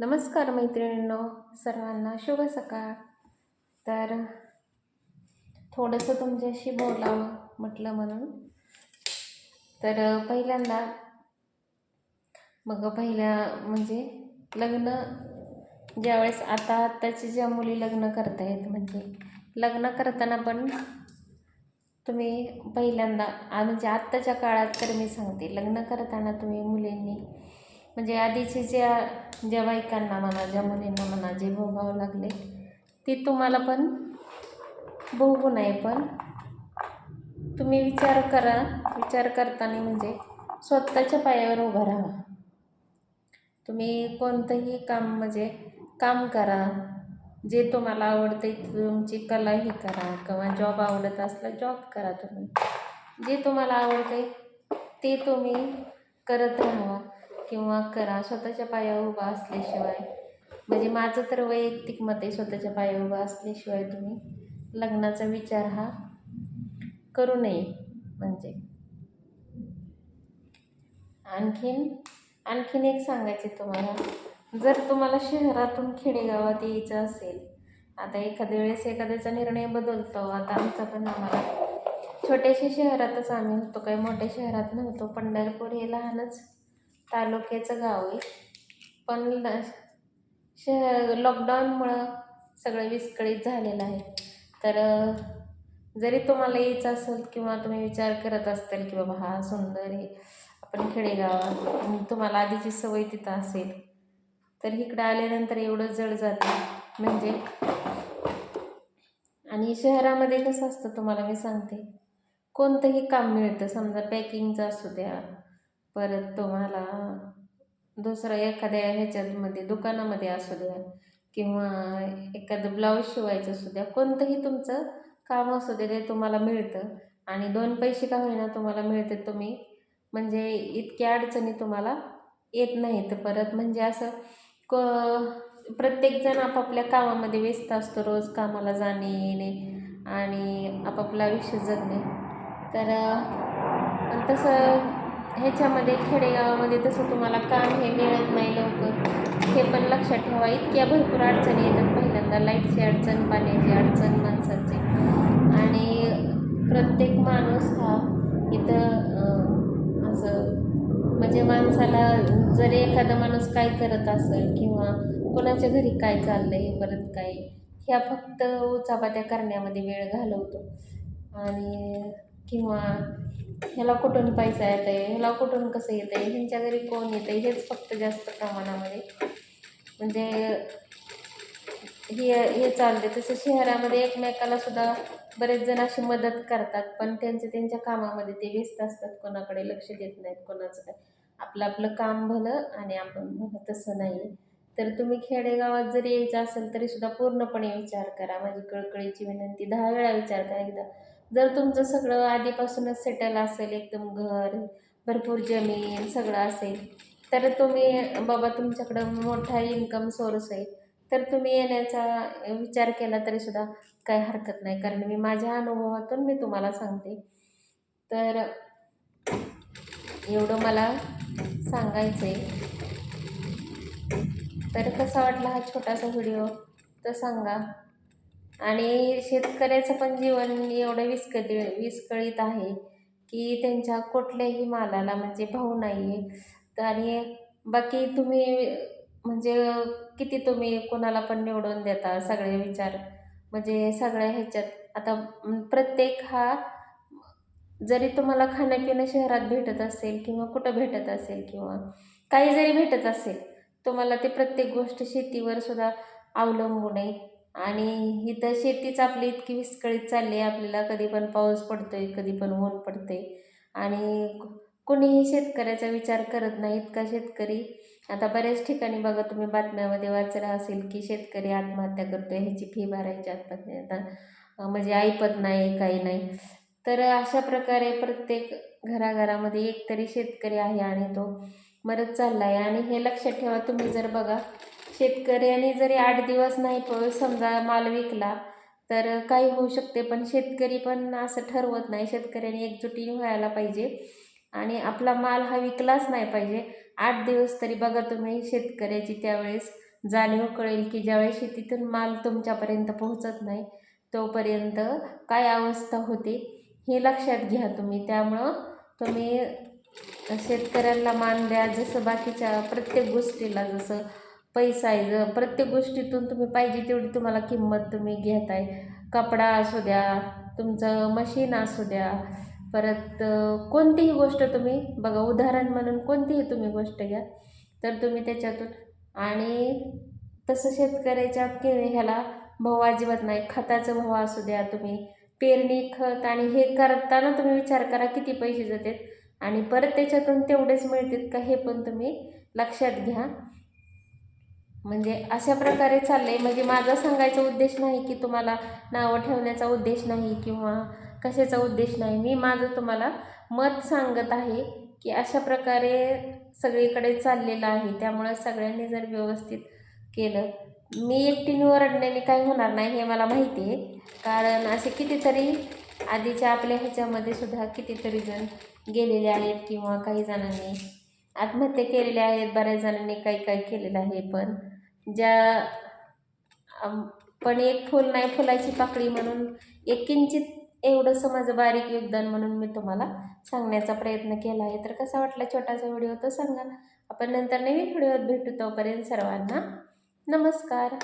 नमस्कार मैत्रिणींनो सर्वांना शुभ सकाळ. तर थोडंसं तुमच्याशी बोलावं म्हटलं म्हणून. तर पहिल्यांदा मग पहिल्या म्हणजे लग्न ज्यावेळेस आता आत्ताची ज्या मुली लग्न करतायत म्हणजे लग्न करताना पण तुम्ही पहिल्यांदा म्हणजे आत्ताच्या काळात तर मी सांगते लग्न करताना तुम्ही मुलींनी म्हणजे आधीचे ज्या ज्या बायकांना म्हणा ज्या मुलींना म्हणा जे भोगावं लागले ते तुम्हाला पण भोगू नये पण तुम्ही विचार करा. विचार करताना म्हणजे स्वतःच्या पायावर उभं राहा. तुम्ही कोणतंही काम म्हणजे काम करा. जे तुम्हाला आवडते तुमची कला ही करा किंवा जॉब आवडत असला जॉब करा तुम्ही. जे तुम्हाला आवडते ते तुम्ही करत राहा किंवा करा स्वतःच्या पायावर उभा असल्याशिवाय. म्हणजे माझं तर वैयक्तिक मत आहे स्वतःच्या पायावर उभा असल्याशिवाय तुम्ही लग्नाचा विचार हा करू नये म्हणजे. आणखीन आणखीन एक सांगायचे तुम्हाला. जर तुम्हाला शहरातून खेडेगावात यायचं असेल आता एखाद्या वेळेस एखाद्याचा निर्णय बदलतो आता आमचा पण आम्हाला. छोट्याशा शहरातच आम्ही होतो काही मोठ्या शहरात नव्हतो पंढरपूर हे लहानच तालुक्याचं गाव आहे. पण शहर लॉकडाऊनमुळं सगळं विस्कळीत झालेलं आहे. तर जरी तुम्हाला यायचं असेल किंवा तुम्ही विचार करत असताल की बाबा हा सुंदर आहे आपण खेडेगावात तुम्हाला आधीची सवय तिथं असेल तर इकडं आल्यानंतर एवढं जड जातं म्हणजे? आणि शहरामध्ये कसं असतं तुम्हाला मी सांगते. कोणतंही काम मिळतं समजा पॅकिंगचं असू द्या परत तुम्हाला दुसरं एखाद्या ह्याच्यामध्ये दुकानामध्ये असू द्या किंवा एखादं ब्लाऊज शिवायचं असू द्या कोणतंही तुमचं काम असू दे ते तुम्हाला मिळतं. आणि दोन पैसे का होईना तुम्हाला मिळते तुम्ही म्हणजे इतक्या अडचणी तुम्हाला येत नाहीत. परत म्हणजे असं क प्रत्येकजण आपापल्या कामामध्ये व्यस्त असतो रोज कामाला जाणे येणे आणि आपापलं आयुष्य जगणे. तर तसं ह्याच्यामध्ये खेडेगावामध्ये तसं तुम्हाला काम हे मिळत नाही लवकर. हे पण लक्षात ठेवा इतक्या भरपूर अडचणी येतात पहिल्यांदा. लाईटची अडचण पाण्याची अडचण माणसाची. आणि प्रत्येक माणूस हा इथं असं म्हणजे माणसाला जर एखादा माणूस काय करत असेल किंवा कोणाच्या घरी काय चाललं आहे परत काय ह्या फक्त उचापात्या करण्यामध्ये वेळ घालवतो. आणि किंवा ह्याला कुठून पैसा येत आहे ह्याला कुठून कसं येत आहे ह्यांच्या घरी कोण येतं आहे हेच फक्त जास्त प्रमाणामध्ये. म्हणजे हे हे चालते तसं शहरामध्ये एकमेकाला सुद्धा बरेच जण अशी मदत करतात पण त्यांच्या त्यांच्या कामामध्ये ते व्यस्त असतात. कोणाकडे लक्ष देत नाहीत कोणाचं काय. आपलं आपलं काम भलं आणि आपण भलं तसं नाही. तर तुम्ही खेडेगावात जरी यायचं असेल तरी सुद्धा पूर्णपणे विचार करा. माझी कळकळीची विनंती दहा वेळा विचार करा एकदा. जर तुमचं सगळं आधीपासूनच सेटल असेल एकदम घर भरपूर जमीन सगळं असेल तर तुम्ही बाबा तुमच्याकडं मोठा इन्कम सोर्स आहे तर तुम्ही येण्याचा विचार केला तरी सुद्धा काही हरकत नाही. कारण मी माझ्या अनुभवातून मी तुम्हाला सांगते. तर एवढं मला सांगायचं आहे तर कसा वाटला हा छोटासा व्हिडिओ तर सांगा. आणि शेतकऱ्याचं पण जीवन एवढं विस्कळी विस्कळीत आहे की त्यांच्या कुठल्याही मालाला म्हणजे भाव नाही आहे तर आणि बाकी तुम्ही म्हणजे किती तुम्ही कोणाला पण निवडून देता? सगळे विचार म्हणजे सगळ्या ह्याच्यात. आता प्रत्येक हा जरी तुम्हाला खाणंपिणं शहरात भेटत असेल किंवा कुठं भेटत असेल किंवा काही जरी भेटत असेल तुम्हाला ते प्रत्येक गोष्ट शेतीवर सुद्धा अवलंबून आहे. आणि इथं शेतीच आपली इतकी विस्कळीत चालली आहे. आपल्याला कधी पण पाऊस पडतो आहे कधी पण ऊन पडते आणि कोणीही कुणीही शेतकऱ्याचा विचार करत नाही इतका शेतकरी. आता बऱ्याच ठिकाणी बघा तुम्ही बातम्यामध्ये वाचला असेल की शेतकरी आत्महत्या करतो आहे ह्याची फी भरायची आत्महत्या. आता म्हणजे ऐपत नाही काही नाही. तर अशा प्रकारे प्रत्येक घराघरामध्ये एक तरी शेतकरी आहे आणि तो मरत चालला आहे आणि हे लक्षात ठेवा तुम्ही जर बघा शेतकऱ्याने जरी आठ दिवस नाही प समजा माल विकला तर काही होऊ शकते. पण शेतकरी पण असं ठरवत नाही. शेतकऱ्याने एकजुटीने व्हायला पाहिजे. आणि आपला माल हा विकलाच नाही पाहिजे. आठ दिवस तरी बघा तुम्ही शेतकऱ्याची त्यावेळेस जाणीव कळेल की ज्यावेळेस शेतीतून माल तुमच्यापर्यंत पोहोचत नाही तोपर्यंत काय अवस्था होते हे लक्षात घ्या तुम्ही. त्यामुळं तुम्ही शेतकऱ्यांना मान द्या. जसं बाकीच्या प्रत्येक गोष्टीला जसं पैसा आहे प्रत्येक गोष्टीतून तुम्ही पाहिजे तेवढी तुम्हाला किंमत तुम्ही घेत आहे कपडा असू द्या तुमचं मशीन असू द्या. परत कोणतीही गोष्ट तुम्ही बघा उदाहरण म्हणून कोणतीही तुम्ही गोष्ट घ्या तर तुम्ही त्याच्यातून आणि तसं शेतकऱ्याच्या के ह्याला भाव अजिबात नाही. खताचं भाव असू द्या तुम्ही. पेरणी खत आणि हे करताना तुम्ही विचार करा किती पैसे जातात. आणि परत त्याच्यातून तेवढेच मिळतात का हे पण तुम्ही लक्षात घ्या. म्हणजे अशा प्रकारे चाललं आहे म्हणजे माझा सांगायचा उद्देश नाही की तुम्हाला नावं ठेवण्याचा उद्देश नाही किंवा कशाचा उद्देश नाही. मी माझं तुम्हाला मत सांगत आहे की अशा प्रकारे सगळीकडे चाललेलं आहे. त्यामुळं सगळ्यांनी जर व्यवस्थित केलं मी एकटीने ओरडण्याने काही होणार नाही हे मला माहिती आहे. कारण असे कितीतरी आधीच्या आपल्या ह्याच्यामध्ये सुद्धा कितीतरी जण गेलेले आहेत किंवा काही जणांनी आत्महत्या केलेल्या आहेत बऱ्याच जणांनी काही काही केलेलं आहे पण ज्या पण एक फूल नाही फुलाची पाकळी म्हणून एक किंचित एवढंसं माझं बारीक योगदान म्हणून मी तुम्हाला सांगण्याचा प्रयत्न केला आहे. तर कसा वाटला छोटासा व्हिडिओ तो सांगा. आपण नंतर नवीन व्हिडिओत भेटू तोपर्यंत सर्वांना नमस्कार.